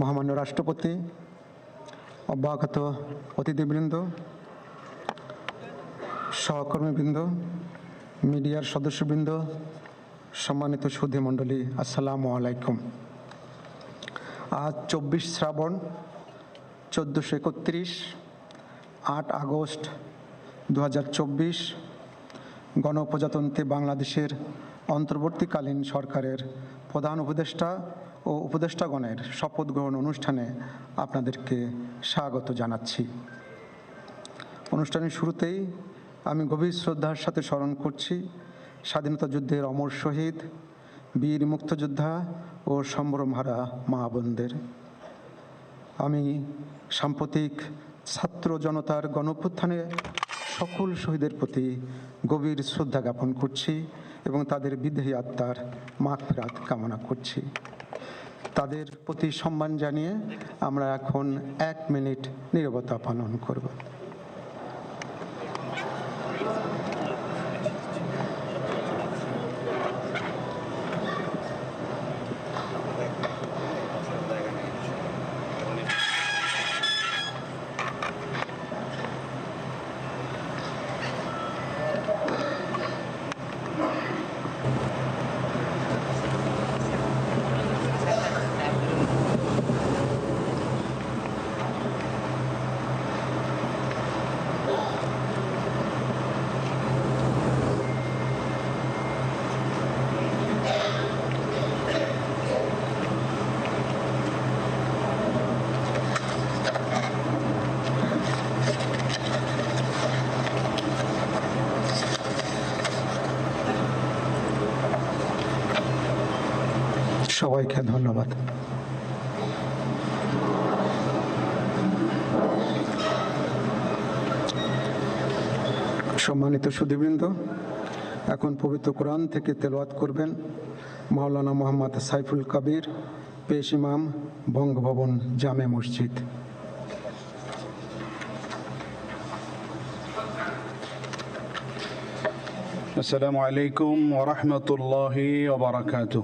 মহামান্য রাষ্ট্রপতি, অব্যাহত অতিথিবৃন্দ, সহকর্মীবৃন্দ, মিডিয়ার সদস্যবৃন্দ, সম্মানিত সুধী মণ্ডলী আসসালামু আলাইকুম। আজ চব্বিশ শ্রাবণ, চোদ্দোশো একত্রিশ, আট আগস্ট দু হাজার চব্বিশ, গণপ্রজাতন্ত্রী বাংলাদেশের অন্তর্বর্তীকালীন সরকারের প্রধান উপদেষ্টা ও উপদেষ্টাগণের শপথ গ্রহণ অনুষ্ঠানে আপনাদেরকে স্বাগত জানাচ্ছি। অনুষ্ঠানের শুরুতেই আমি গভীর শ্রদ্ধার সাথে স্মরণ করছি স্বাধীনতা যুদ্ধের অমর শহীদ, বীর মুক্তযোদ্ধা ও সম্ভ্রমহারা মা বোনদের। আমি সাম্প্রতিক ছাত্র জনতার গণপ্রত্থানে সকল শহীদের প্রতি গভীর শ্রদ্ধা জ্ঞাপন করছি। এবং তাদের বিদেহী আত্মার মাগফিরাত কামনা করছি। তাদের প্রতি সম্মান জানিয়ে আমরা এখন এক মিনিট নিরবতা পালন করব। সবাইকে ধন্যবাদ সম্মানিত সুধীবৃন্দ এখন পবিত্র কোরআন থেকে তেলাওয়াত করবেন মাওলানা মোহাম্মদ সাইফুল কবির পেশ ইমাম বঙ্গভবন জামে মসজিদ السلام عليكم ورحمة الله وبركاته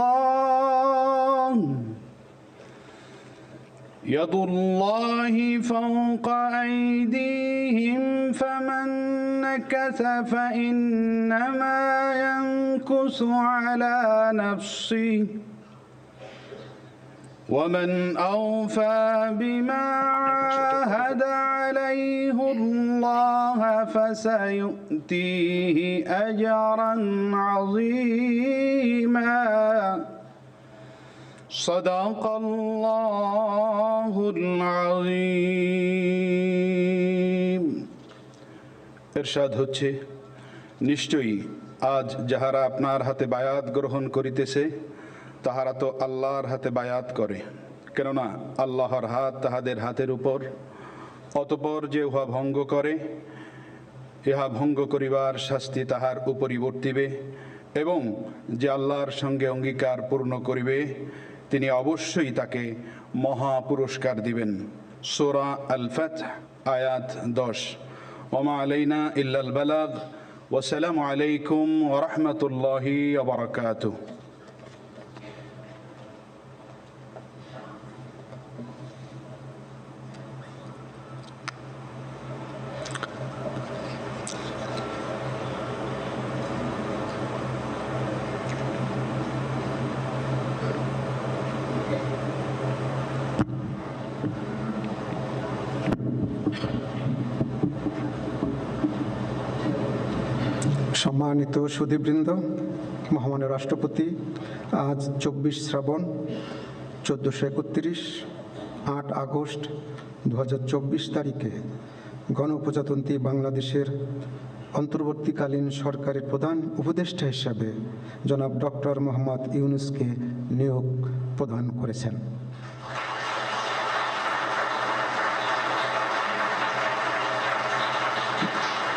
الله يد الله فوق أيديهم فمن نكث فإنما ينكث على نفسه. ومن أوفى بما عاهد عليه الله فسيؤتيه أجرا عظيما صدق الله العظيم এরশাদ হচ্ছে নিশ্চয়ই আজ যাহারা আপনার হাতে বায়াত গ্রহণ করিতেছে তাহারা তো আল্লাহর হাতে বায়াত করে, কেননা আল্লাহর হাত তাহাদের হাতের উপর। অতপর যে উহা ভঙ্গ করে, ইহা ভঙ্গ করিবার শাস্তি তাহার উপরই বর্তিবে, এবং যে আল্লাহর সঙ্গে অঙ্গীকার পূর্ণ করিবে, তিনি অবশ্যই তাকে মহা পুরস্কার দিবেন। সোরা আল ফাত আয়াত দশ। ওমা আলাইনা ইল্লাল বালাগ ওয়াসালাম আলাইকুম ওরহমতুল্লাহি ওবরাকাতুহ সম্মানিত সুধীবৃন্দ, মহামান্য রাষ্ট্রপতি, আজ চব্বিশ শ্রাবণ চোদ্দোশো একত্রিশ, আট আগস্ট দু হাজার চব্বিশ তারিখে গণপ্রজাতন্ত্রী বাংলাদেশের অন্তর্বর্তীকালীন সরকারের প্রধান উপদেষ্টা হিসাবে জনাব ডক্টর মোহাম্মদ ইউনুসকে নিয়োগ প্রদান করেছেন।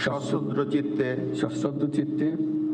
সশ্রদ্র চিত্তে সশ্রদ্ধ চিত্তে